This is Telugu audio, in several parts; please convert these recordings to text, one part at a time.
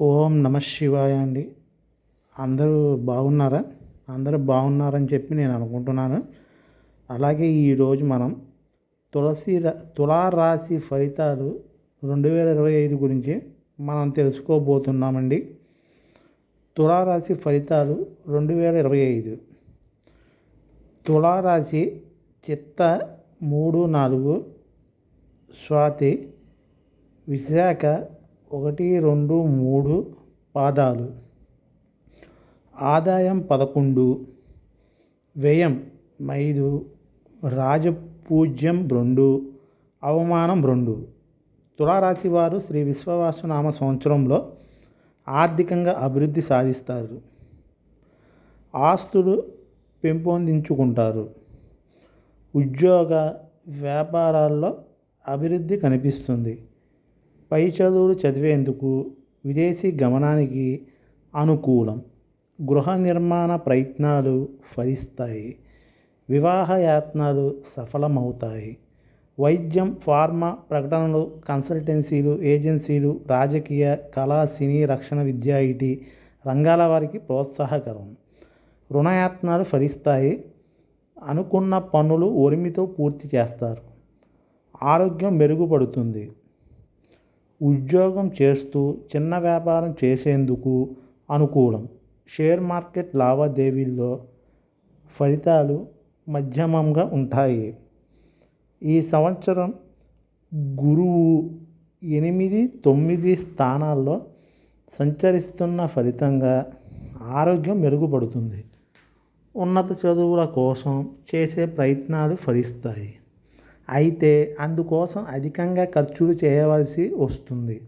ఓం నమ శివాయ అండి. అందరూ బాగున్నారా? అందరూ బాగున్నారని చెప్పి నేను అనుకుంటున్నాను. అలాగే ఈరోజు మనం తులసి రా- తులారాశి ఫలితాలు రెండు వేల ఇరవై ఐదు గురించి మనం తెలుసుకోబోతున్నామండి. తులారాశి ఫలితాలు రెండు వేల ఇరవై ఐదు. తులారాశి చిత్త మూడు నాలుగు స్వాతి విశాఖ ఒకటి రెండు మూడు పాదాలు. ఆదాయం పదకొండు వ్యయం ఐదు రాజపూజ్యం రెండు అవమానం రెండు. తులారాశి వారు శ్రీ విశ్వవాసునామ సంవత్సరంలో ఆర్థికంగా అభివృద్ధి సాధిస్తారు. ఆస్తులు పెంపొందించుకుంటారు. ఉద్యోగ వ్యాపారాల్లో అభివృద్ధి కనిపిస్తుంది. పై చదువులు చదివేందుకు విదేశీ గమనానికి అనుకూలం. గృహ నిర్మాణ ప్రయత్నాలు ఫలిస్తాయి. వివాహ యాత్నలు సఫలమవుతాయి. వైద్యం ఫార్మా ప్రకటనలు కన్సల్టెన్సీలు ఏజెన్సీలు రాజకీయ కళా సినీ రక్షణ విద్య ఐటీ రంగాల వారికి ప్రోత్సాహకరం. రుణయాత్నాలు ఫలిస్తాయి. అనుకున్న పనులు ఒరిమితో పూర్తి చేస్తారు. ఆరోగ్యం మెరుగుపడుతుంది. ఉద్యోగం చేస్తూ చిన్న వ్యాపారం చేసేందుకు అనుకూలం. షేర్ మార్కెట్ లావాదేవీల్లో ఫలితాలు మధ్యమంగా ఉంటాయి. ఈ సంవత్సరం గురువు ఎనిమిది తొమ్మిది స్థానాల్లో సంచరిస్తున్న ఫలితంగా ఆరోగ్యం మెరుగుపడుతుంది. ఉన్నత చదువుల కోసం చేసే ప్రయత్నాలు ఫలిస్తాయి. అయితే అందుకోసం అధికంగా ఖర్చులు చేయవలసి వస్తుంది.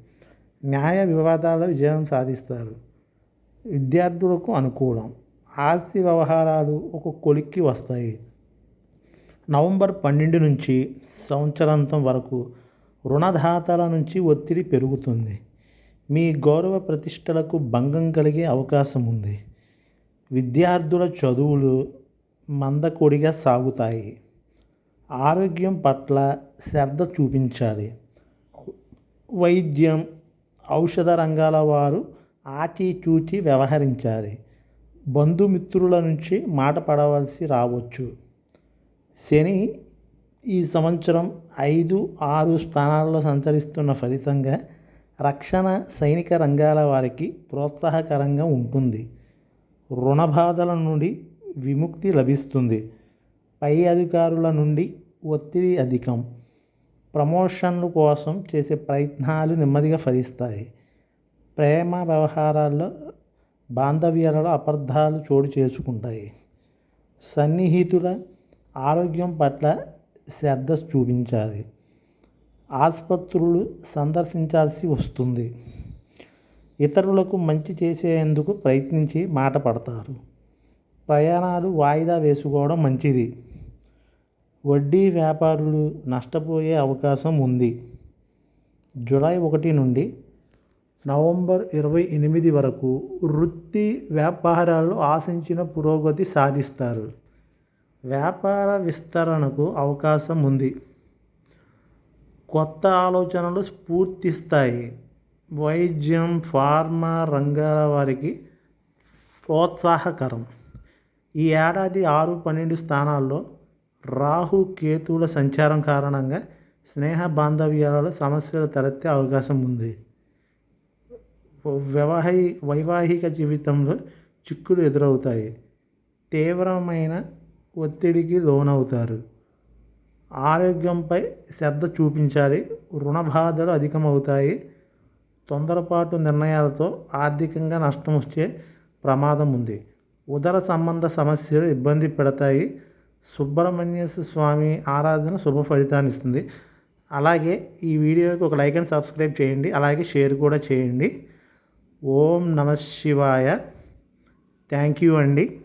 న్యాయ వివాదాల విజయం సాధిస్తారు. విద్యార్థులకు అనుకూలం. ఆస్తి వ్యవహారాలు ఒక కొలిక్కి వస్తాయి. నవంబర్ పన్నెండు నుంచి సంవత్సరాంతం వరకు రుణదాతల నుంచి ఒత్తిడి పెరుగుతుంది. మీ గౌరవ ప్రతిష్టలకు భంగం కలిగే అవకాశం ఉంది. విద్యార్థుల చదువులు మందకొడిగా సాగుతాయి. ఆరోగ్యం పట్ల శ్రద్ధ చూపించాలి. వైద్యం ఔషధ రంగాల వారు ఆచితూచి వ్యవహరించాలి. బంధుమిత్రుల నుంచి మాట పడవలసి రావచ్చు. శని ఈ సంవత్సరం ఐదు ఆరు స్థానాల్లో సంచరిస్తున్న ఫలితంగా రక్షణ సైనిక రంగాల వారికి ప్రోత్సాహకరంగా ఉంటుంది. రుణ బాధల నుండి విముక్తి లభిస్తుంది. పై అధికారుల నుండి ఒత్తిడి అధికం. ప్రమోషన్ల కోసం చేసే ప్రయత్నాలు నెమ్మదిగా ఫలిస్తాయి. ప్రేమ వ్యవహారాల్లో బాంధవ్యాలలో అపార్థాలు చోటు చేసుకుంటాయి. సన్నిహితుల ఆరోగ్యం పట్ల శ్రద్ధ చూపించాలి. ఆసుపత్రులు సందర్శించాల్సి వస్తుంది. ఇతరులకు మంచి చేసేందుకు ప్రయత్నించి మాట పడతారు. ప్రయాణాలు వాయిదా వేసుకోవడం మంచిది. వడ్డీ వ్యాపారులు నష్టపోయే అవకాశం ఉంది. జూలై ఒకటి నుండి నవంబర్ ఇరవై ఎనిమిది వరకు వృత్తి వ్యాపారాలు ఆశించిన పురోగతి సాధిస్తారు. వ్యాపార విస్తరణకు అవకాశం ఉంది. కొత్త ఆలోచనలు స్ఫూర్తిస్తాయి. వైద్యం ఫార్మా రంగాల వారికి ప్రోత్సాహకరం. ఈ ఏడాది ఆరు పన్నెండు స్థానాల్లో రాహు కేతువుల సంచారం కారణంగా స్నేహ బాంధవ్యాలలో సమస్యలు తలెత్తే అవకాశం ఉంది. వ్యవహై వైవాహిక జీవితంలో చిక్కులు ఎదురవుతాయి. తీవ్రమైన ఒత్తిడికి లోనవుతారు. ఆరోగ్యంపై శ్రద్ధ చూపించాలి. రుణ బాధలు అధికమవుతాయి. తొందరపాటు నిర్ణయాలతో ఆర్థికంగా నష్టం వచ్చే ప్రమాదం ఉంది. ఉదర సంబంధ సమస్యలు ఇబ్బంది పెడతాయి. సుబ్రహ్మణ్య స్వామి ఆరాధన శుభ ఫలితాన్ని ఇస్తుంది. అలాగే ఈ వీడియోకి ఒక లైక్ అండ్ సబ్స్క్రైబ్ చేయండి. అలాగే షేర్ కూడా చేయండి. ఓం నమ శివాయ. థ్యాంక్ యూ అండి.